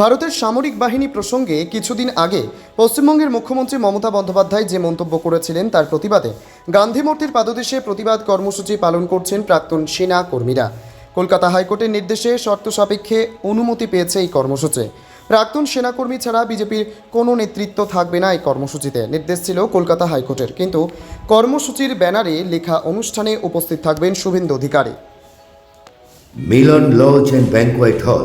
ভারতের সামরিক বাহিনী প্রসঙ্গে কিছুদিন আগে পশ্চিমবঙ্গের মুখ্যমন্ত্রী মমতা বন্দ্যোপাধ্যায় যে মন্তব্য করেছিলেন তার প্রতিবাদে গান্ধী মূর্তির পাদদেশে প্রতিবাদ কর্মসূচি পালন করছেন প্রাক্তন সেনা কর্মীরা কলকাতা হাইকোর্টের নির্দেশে শর্ত সাপেক্ষে অনুমতি পেয়েছে এই কর্মসূচি প্রাক্তন সেনাকর্মী ছাড়া বিজেপির কোনো নেতৃত্ব থাকবে না এই কর্মসূচিতে নির্দেশ ছিল কলকাতা হাইকোর্টের কিন্তু কর্মসূচির ব্যানারে লেখা অনুষ্ঠানে উপস্থিত থাকবেন Suvendu Adhikari Milan lodge and banquet hall